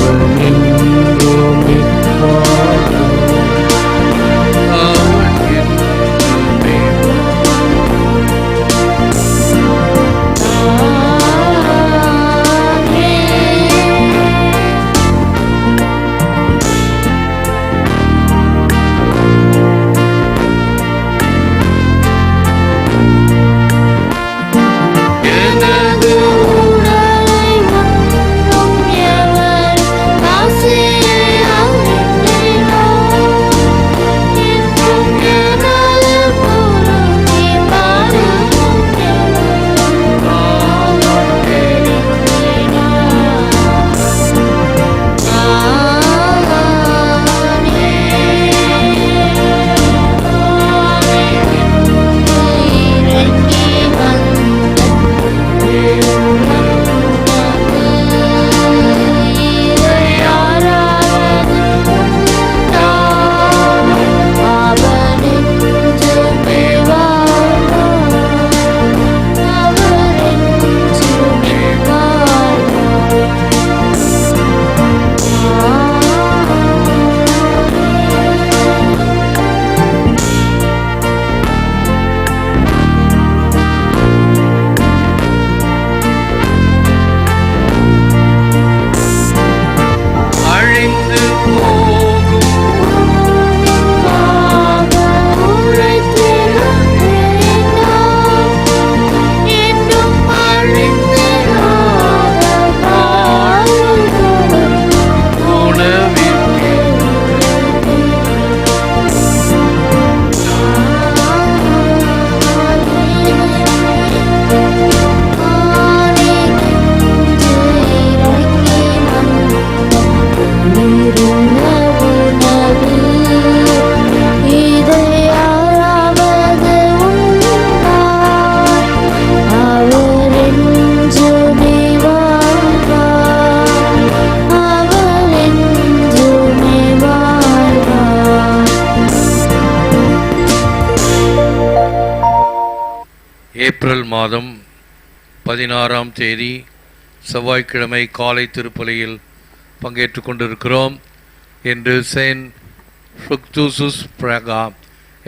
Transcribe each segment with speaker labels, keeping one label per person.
Speaker 1: அவர் April மாதம் பதினாறாம் தேதி செவ்வாய்க்கிழமை காலை திருப்பலியில் பங்கேற்று கொண்டிருக்கிறோம் என்று செயின்ட் ஃபுக்தூசுஸ் பிரகா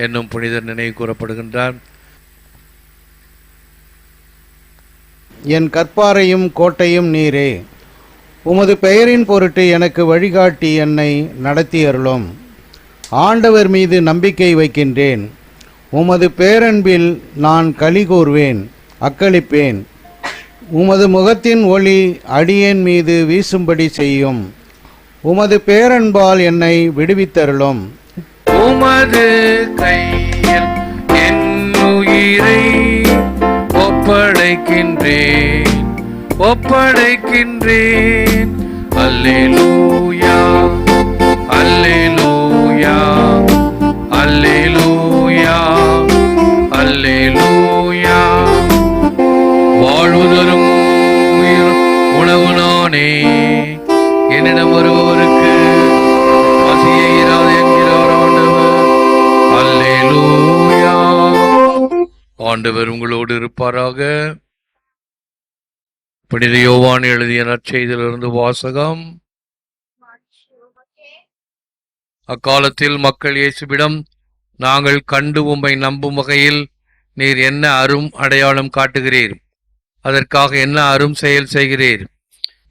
Speaker 1: என்னும் புனிதர் நினைவு கூறப்படுகின்றார்.
Speaker 2: என் கற்பாரையும் கோட்டையும் நீரே உமது பெயரின் பொருட்டு எனக்கு வழிகாட்டி என்னை நடத்தி அருளும் ஆண்டவர் மீது நம்பிக்கை வைக்கின்றேன். உமது பேரன்பில் நான் களி கூர்வேன் அக்களிப்பேன். உமது முகத்தின் ஒளி அடியேன் மீது வீசும்படி செய்யும். உமது பேரன்பால் என்னை விடுவித்தருளும்.
Speaker 1: உமது கையில் என் உயிரை ஒப்படைக்கின்றேன் ஒப்படைக்கின்றேன். அல்லேலூயா அல்லேலூயா அல்லேலூயா. அல்லேலூயா என்னிடம் பசியே இராது என்கிறார் ஆண்டவர். அல்லேலூயா. ஆண்டவர் உங்களோடு இருப்பாராக. புனித யோவான் எழுதிய நற்செய்தியிலிருந்து வாசகம். அக்காலத்தில் மக்கள் இயேசுவிடம் நாங்கள் கண்டு உம்மை நம்பும் வகையில் நீர் என்ன அரும் அடையாளம் காட்டுகிறீர்? அதற்காக என்ன அரும் செயல் செய்கிறீர்?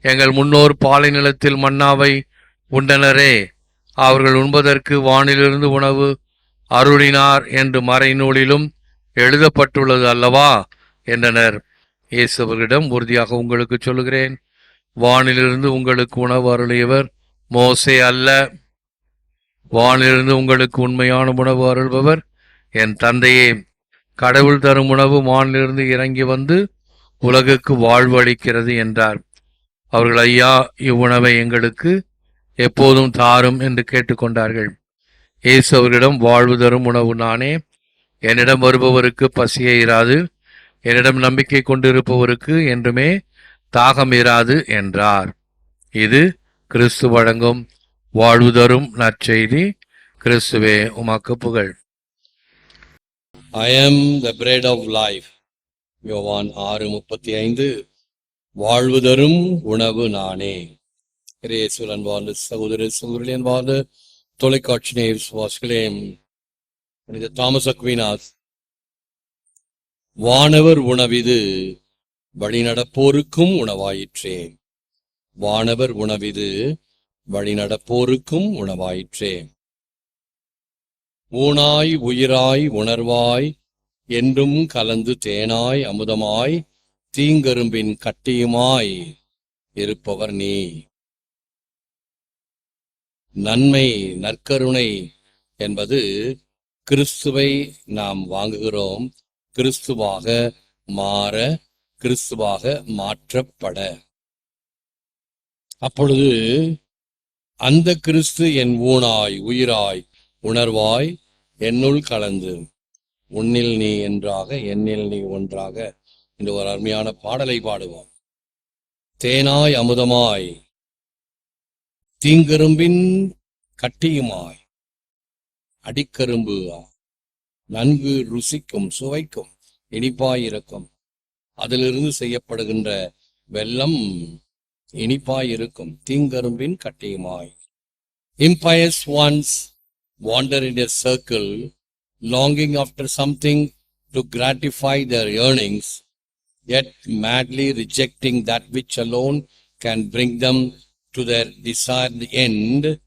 Speaker 1: எங்கள் முன்னோர் பாலை நிலத்தில் மன்னாவை உண்டனரே. அவர்கள் உண்பதற்கு வானிலிருந்து உணவு அருளினார் என்று மறைநூலிலும் எழுதப்பட்டுள்ளது அல்லவா? என்றனர். இயேசுவர்களிடம் உறுதியாக உங்களுக்கு சொல்லுகிறேன். வானிலிருந்து உங்களுக்கு உணவு அருளியவர் மோசே அல்ல. வானிலிருந்து உங்களுக்கு உண்மையான உணவு அருள்பவர் என் தந்தையே. கடவுள் தரும் உணவு வானிலிருந்து இறங்கி வந்து உலகுக்கு வாழ்வு அளிக்கிறது என்றார். அவர்கள் ஐயா இவ்வுணவை எங்களுக்கு எப்போதும் தாரும் என்று கேட்டுக்கொண்டார்கள். இயேசு அவர்களிடம் வாழ்வு தரும் உணவு நானே. என்னிடம் வருபவருக்கு பசியே இராது. என்னிடம் நம்பிக்கை கொண்டிருப்பவருக்கு என்றுமே தாகம் இராது என்றார். இது கிறிஸ்து வழங்கும் வாழ்வு தரும் நற்செய்தி கிறிஸ்துவே உமக்கு புகழ்.
Speaker 3: I am the bread of life யோவான் ஆறு முப்பத்தி ஐந்து. வாழ்வு தரும் உணவு நானே. இறையேசுவில் வாழ்ந்த சகோதர சகோதரி வாழ்ந்த தொலைக்காட்சி நேர் சுவாசிகளே புனித தாமஸ் அக்வினாஸ். வானவர் உணவிது வழிநடப்போருக்கும் உணவாயிற்றே வானவர் உணவிது வழிநடப்போருக்கும் உணவாயிற்றே ஊனாய் உயிராய் உணர்வாய் என்றும் கலந்து தேனாய் அமுதமாய் தீங்கரும்பின் கட்டியுமாய் இருப்பவர் நீ. நன்மை நற்கருணை என்பது கிறிஸ்துவை நாம் வாங்குகிறோம். கிறிஸ்துவாக மாற கிறிஸ்துவாக மாற்றப்பட. அப்பொழுது அந்த கிறிஸ்து என் ஊனாய் உயிராய் உணர்வாய் என்னுள் கலந்து உன்னில் நீ என்றாக என்னில் நீ ஒன்றாக என்று ஒரு அருமையான பாடலை பாடுவோம். தேனாய் அமுதமாய் தீங்கரும்பின் கட்டியுமாய் அடிக்கரும்பு நன்கு ருசிக்கும் சுவைக்கும் இனிப்பாய் இருக்கும் அதிலிருந்து செய்யப்படுகின்ற வெள்ளம் இனிப்பாய் இருக்கும் தீங்கரும்பின் கட்டியுமாய். Impious once wander in a circle longing after something to gratify their yearnings yet madly rejecting that which alone can bring them to their desired end,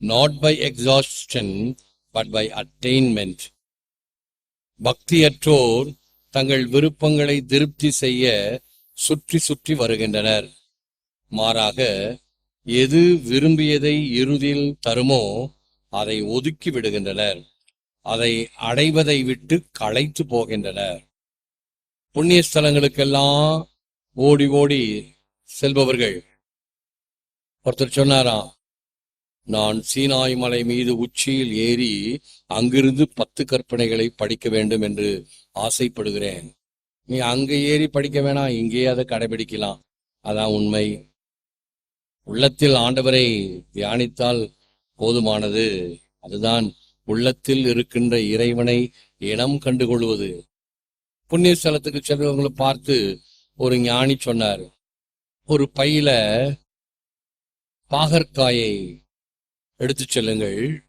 Speaker 3: not by exhaustion, but by attainment. பக்தியற்றோர் தங்கள் விருப்பங்களை திருப்தி செய்ய சுற்றி சுற்றி வருகின்றனர் மாறாக எது விரும்பியதை இறுதியில் தருமோ அதை ஒதுக்கி விடுகின்றனர் அதை அடைவதை விட்டு களைத்து போகின்றனர் புண்ணிய ஸ்தலங்களுக்கெல்லாம் ஓடி ஓடி செல்பவர்கள். ஒருத்தர் சொன்னாராம் நான் சீனாய் மலை மீது உச்சியில் ஏறி அங்கிருந்து பத்து கற்பனைகளை படிக்க வேண்டும் என்று ஆசைப்படுகிறேன். நீ அங்க ஏறி படிக்க வேணாம் இங்கேயே அதை கடைபிடிக்கலாம். அதான் உண்மை. உள்ளத்தில் ஆண்டவரை தியானித்தால் போதுமானது. அதுதான் உள்ளத்தில் இருக்கின்ற இறைவனை இனம் கண்டுகொள்வது. புண்ணிய ஸ்தலத்துக்கு செல்வங்களை பார்த்து ஒரு ஞானி சொன்னார். ஒரு பையில பாகற்காயை எடுத்து செல்லுங்கள்.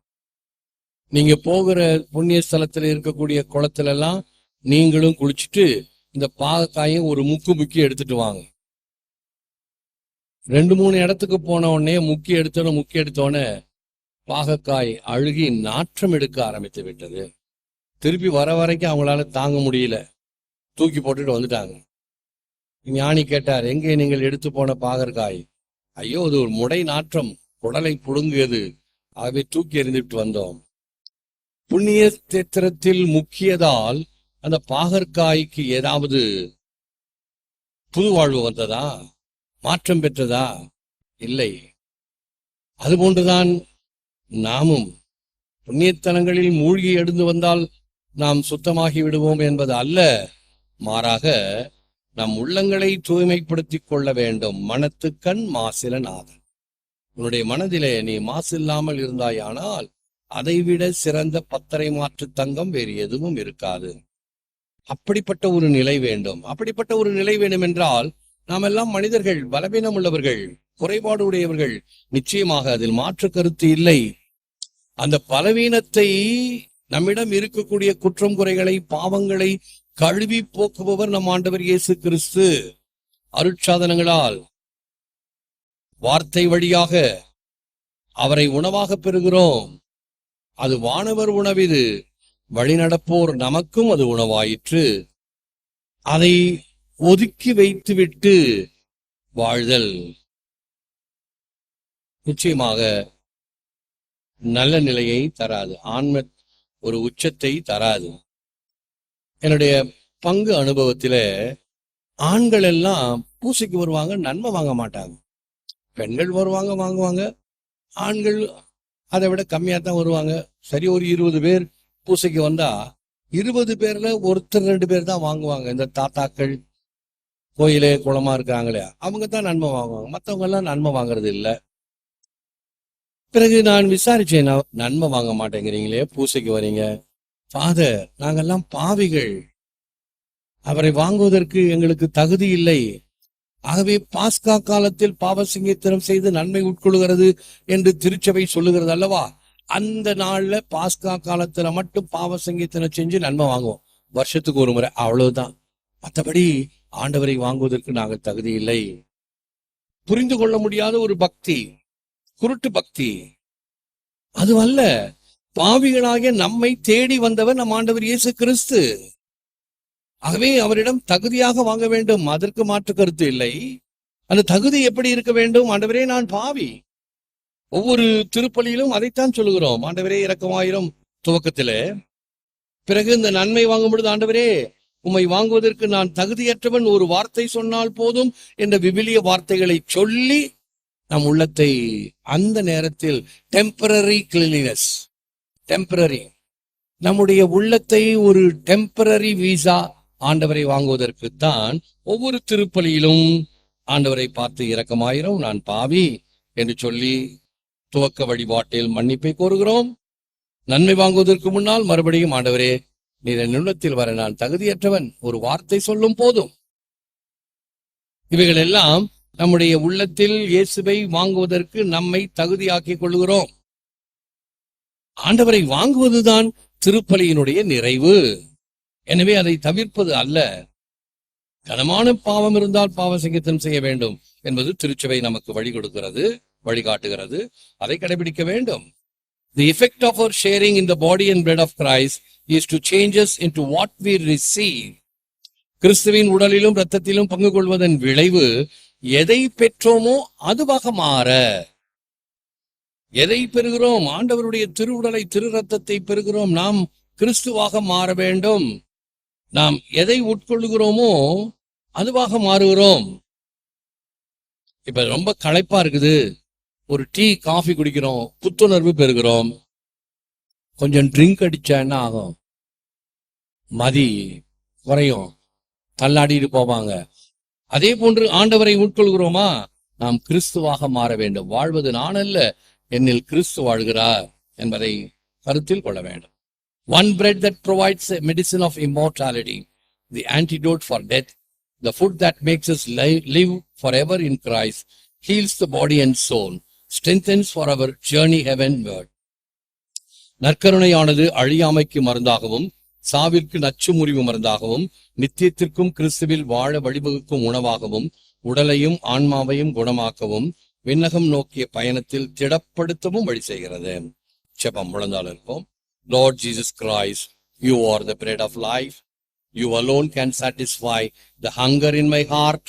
Speaker 3: நீங்க போகிற புண்ணிய ஸ்தலத்துல இருக்கக்கூடிய குளத்துல எல்லாம் நீங்களும் குளிச்சுட்டு இந்த பாகக்காயும் ஒரு முக்கு முக்கி எடுத்துட்டு வாங்க. ரெண்டு மூணு இடத்துக்கு போன உடனே முக்கி எடுத்தோட முக்கி எடுத்தோடனே பாகக்காய் அழுகி நாற்றம் எடுக்க ஆரம்பித்து விட்டது. திருப்பி வர வரைக்கும் அவங்களால தாங்க முடியல. தூக்கி போட்டுட்டு வந்துட்டாங்க. ஞானி கேட்டார் எங்கே நீங்கள் எடுத்து போன பாகற்காய்? ஐயோ அது ஒரு முடை நாற்றம் குடலை புடுங்கியது. ஆகவே தூக்கி எறிந்துட்டு வந்தோம். புண்ணிய தேத்திரத்தில் முக்கியதால் அந்த பாகற்காய்க்கு ஏதாவது புது வாழ்வு வந்ததா? மாற்றம் பெற்றதா? இல்லை. அதுபோன்றுதான் நாமும் புண்ணியத்தனங்களில் மூழ்கி எழுந்து வந்தால் நாம் சுத்தமாகி விடுவோம் என்பது அல்ல. மாறாக நம் உள்ளங்களை தூய்மைப்படுத்திக் கொள்ள வேண்டும். மனத்துக்கண் மாசில நாதன் உன்னுடைய மனதிலே நீ மாசில்லாமல் இருந்தாயானால் அதைவிட சிறந்த பத்தரை மாற்று தங்கம் வேறு எதுவும் இருக்காது. அப்படிப்பட்ட ஒரு நிலை வேண்டும். அப்படிப்பட்ட ஒரு நிலை வேண்டும் என்றால் நாம் எல்லாம் மனிதர்கள் பலவீனம் உள்ளவர்கள் குறைபாடு உடையவர்கள் நிச்சயமாக அதில் மாற்று கருத்து இல்லை. அந்த பலவீனத்தை நம்மிடம் இருக்கக்கூடிய குற்றம் குறைகளை பாவங்களை கழுவி போக்குபவர் நம் ஆண்டவர் இயேசு கிறிஸ்து அருட்சாதனங்களால் வார்த்தை வழியாக அவரை உணவாக பெறுகிறோம். அது வானவர் உணவிது வழிநடப்போர் நமக்கும் அது உணவாயிற்று. அதை ஒதுக்கி வைத்துவிட்டு வாழ்தல். நிச்சயமாக நல்ல நிலையை தராது. ஆன்ம ஒரு உச்சத்தை தராது. என்னுடைய பங்கு அனுபவத்தில ஆண்கள் எல்லாம் பூசைக்கு வருவாங்க நன்மை வாங்க மாட்டாங்க. பெண்கள் வருவாங்க வாங்குவாங்க. ஆண்கள் அதை விட கம்மியாக தான் வருவாங்க. சரி ஒரு இருபது பேர் பூசைக்கு வந்தா இருபது பேர்ல ஒருத்தர் ரெண்டு பேர் தான் வாங்குவாங்க. இந்த தாத்தாக்கள் கோயிலே குளமா இருக்காங்களே அவங்க தான் நன்மை வாங்குவாங்க. மற்றவங்க எல்லாம் நன்மை வாங்குறது இல்லை. பிறகு நான் விசாரிச்சேன் நன்மை வாங்க மாட்டேங்கிறீங்களே பூசைக்கு வரீங்க. ஃபாதர் நாங்கெல்லாம் பாவிகள். அவரை வாங்குவதற்கு எங்களுக்கு தகுதி இல்லை. ஆகவே பாஸ்கா காலத்தில் பாவசிங்கத்திரம் செய்து நன்மை உட்கொள்கிறது என்று திருச்சபை சொல்லுகிறது அல்லவா? அந்த நாள்ல பாஸ்கா காலத்துல மட்டும் பாவ செஞ்சு நன்மை வாங்குவோம். வருஷத்துக்கு ஒரு முறை அவ்வளவுதான். மற்றபடி ஆண்டவரை வாங்குவதற்கு நாங்கள் தகுதி இல்லை. புரிந்து கொள்ள முடியாத ஒரு பக்தி குருட்டு பக்தி. அது அல்ல பாவிகளாகிய நம்மை தேடி வந்தவர் நம் ஆண்டவர் இயேசு கிறிஸ்து. ஆகவே அவரிடம் தகுதியாக வாங்க வேண்டும். அதற்கு மாற்று கருத்து இல்லை. அந்த தகுதி எப்படி இருக்க வேண்டும்? ஆண்டவரே நான் பாவி. ஒவ்வொரு திருப்பலியிலும் அதைத்தான் சொல்லுகிறோம். ஆண்டவரே இறக்கமாயிரும் துவக்கத்திலே. பிறகு இந்த நன்மை வாங்கும் பொழுது ஆண்டவரே உம்மை வாங்குவதற்கு நான் தகுதியற்றவன். ஒரு வார்த்தை சொன்னால் போதும் என்ற விபிலிய வார்த்தைகளை சொல்லி நம் உள்ளத்தை அந்த நேரத்தில் டெம்பரரி கிளீனினஸ் டெம்பரரி நம்முடைய உள்ளத்தை ஒரு டெம்பரரி வீசா ஆண்டவரை வாங்குவதற்கு தான் ஒவ்வொரு திருப்பலியிலும் ஆண்டவரை பார்த்து இரக்கமாயிரும் நான் பாவி என்று சொல்லி துவக்க வழிபாட்டில் மன்னிப்பை கோருகிறோம். நன்மை வாங்குவதற்கு முன்னால் மறுபடியும் ஆண்டவரே நீர் என் உள்ளத்தில் வர நான் தகுதியற்றவன். ஒரு வார்த்தை சொல்லும் போதும். இவைகள் எல்லாம் நம்முடைய உள்ளத்தில் இயேசுவை வாங்குவதற்கு நம்மை தகுதியாக்கிக் கொள்கிறோம் ஆண்டவரை வாங்குவதுதான் திருப்பலியினுடைய நிறைவு. எனவே அதை தவிர்ப்பது அல்ல. கனமான பாவம் இருந்தால் பாவ சங்கீதம் செய்ய வேண்டும் என்பது திருச்சபை நமக்கு வழி கொடுக்கிறது வழிகாட்டுகிறது. அதை கடைபிடிக்க வேண்டும். The effect of our sharing in the body and blood of Christ is to change us into what we receive. கிறிஸ்துவின் உடலிலும் இரத்தத்திலும் பங்கு கொள்வதன் விளைவு எதை பெற்றோமோ அதுவாக மாற. எதை பெறுகிறோம்? ஆண்டவருடைய திருவுடலை திரு ரத்தத்தை பெறுகிறோம். நாம் கிறிஸ்துவாக மாற வேண்டும். நாம் எதை உட்கொள்கிறோமோ அதுவாக மாறுகிறோம். இப்ப ரொம்ப களைப்பா இருக்குது. ஒரு டீ காஃபி குடிக்கிறோம். புத்துணர்வு பெறுகிறோம். கொஞ்சம் ட்ரிங்க் அடிச்சா என்ன ஆகும்? மதி குறையும். தள்ளாடிட்டு போவாங்க. அதே போன்று ஆண்டவரை உட்கொள்கிறோமா? நாம் கிறிஸ்துவாக மாற வேண்டும். வாழ்வது நான் அல்ல என்னில் கிறிஸ்து வாழ்கிறார் என்பதை கருத்தில் கொள்ள வேண்டும். One bread that provides medicine of immortality the antidote for death the food that makes us live forever in in heals the body and soul strengthens for our journey heavenward நற்கருணையானது அழியாமைக்கு மருந்தாகவும் சாவிற்கு நச்சு முறிவு மருந்தாகவும் நித்தியத்திற்கும் கிறிஸ்துவில் வாழ வழிவகுக்கும் உணவாகவும் உடலையும் ஆன்மாவையும் குணமாக்கவும் விண்ணகம் நோக்கிய பயணத்தில் திடப்படுத்தவும் வழி செய்கிறது செபம் முழந்தால் இருப்போம் Lord Jesus Christ you are the bread of life you alone can satisfy the hunger in my heart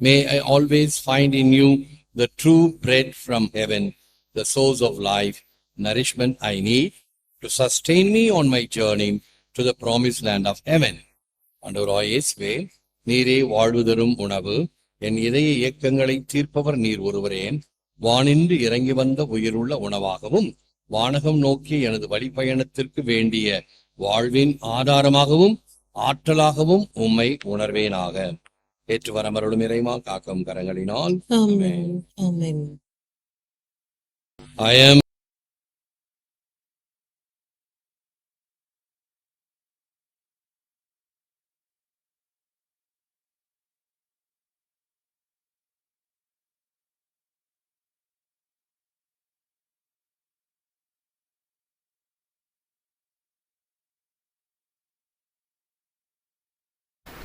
Speaker 3: may i always find in you the true bread from heaven the source of life nourishment i need to sustain me on my journey to the promised land of heaven ஆண்டவராய் இயேசுவே நீரே வாழ்வு தரும் உணவு என் இதய இயக்கங்களை தீர்ப்பவர் நீர் ஒருவரே வானின்று இறங்கி வந்த உயிருள்ள உணவாகவும் வானகம் நோக்கி எனது வழிப்பயணத்திற்கு வேண்டிய வாழ்வின் ஆதாரமாகவும் ஆற்றலாகவும் உம்மை உணர்வேனாக ஏற்று வரமருளும் இறைமா காக்கும் கரங்களினால்
Speaker 4: Amen. Amen.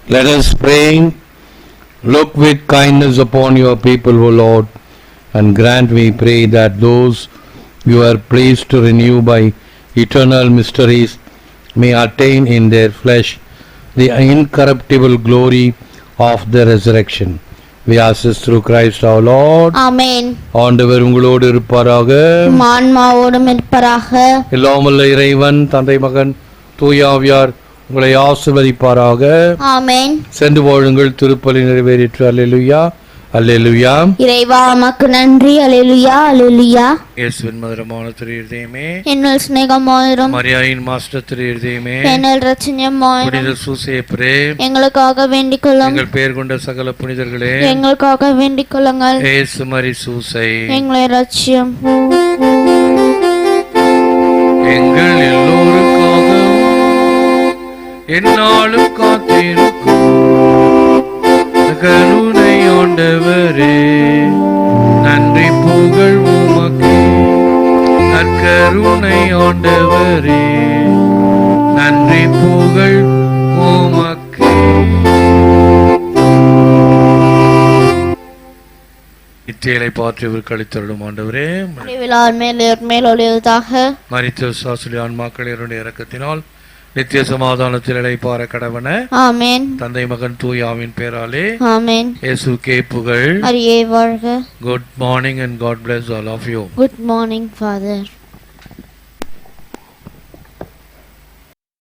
Speaker 1: Let us pray. Look with kindness upon your people, O Lord, and grant, we pray, that those you are pleased to renew by eternal mysteries may attain in their flesh the incorruptible glory of the resurrection. We ask this through Christ our Lord.
Speaker 5: ஆமென்
Speaker 1: ஆண்டவர் உங்களோடு இருப்பாராக
Speaker 5: ஆன்மாவோடும் இருப்பராக
Speaker 1: எல்லாம் வல்ல இறைவன் தந்தை மகன் தூயாவியார் உங்களை ஆசிர்வதிப்பாராக.
Speaker 5: ஆமென்.
Speaker 1: சென்று வாழுங்கள் திருப்பலி நிறைவேறிற்று. அல்லேலுயா. அல்லேலுயா.
Speaker 5: இறைவா உமக்கு நன்றி. அலெலுயா அலெலுயா
Speaker 1: இயேசுவின் மதுரமான திரு இருதயமே.
Speaker 5: என்னுள் சிநேகமாயிரும்
Speaker 1: மரியாயின் மாஸ்டர் திரு இருதயமே.
Speaker 5: என்னுள் ரச்சனியமாயிரும்
Speaker 1: புனித சூசேப்பரே
Speaker 5: எங்களுக்காக வேண்டிக் கொள்ளும்.
Speaker 1: எங்கள் பெயர் கொண்ட சகல புனிதர்களே.
Speaker 5: எங்களுக்காக வேண்டிக் கொள்ளுங்கள்.
Speaker 1: ஏசு மரி சூசை.
Speaker 5: எங்களை ரட்சியம்
Speaker 1: எங்கள் என்னாலும் காத்திருக்கும்.
Speaker 3: நற்கருணை ஆண்டவரே நன்றி புகழ் உமக்கு. நற்கருணை ஆண்டவரே நன்றி புகழ் உமக்கு. இத்தியலை பாற்றியவர் கழித்தருளும் ஆண்டவரே
Speaker 1: விழாவின் மேல் மேல் ஒளிவதாக
Speaker 3: மரித்த சாசுலி ஆன்மாக்கள் இரண்டு இறக்கத்தினால் நித்திய சமாதானத்தில் இழைப்பார கடவன
Speaker 1: ஆமேன்.
Speaker 3: தந்தை மகன் தூயாவின் பேராலே.
Speaker 1: ஆமேன்.
Speaker 3: புகழ்.
Speaker 1: அரியே வாழ்க.
Speaker 3: Good morning and God bless all of you.
Speaker 1: Good morning father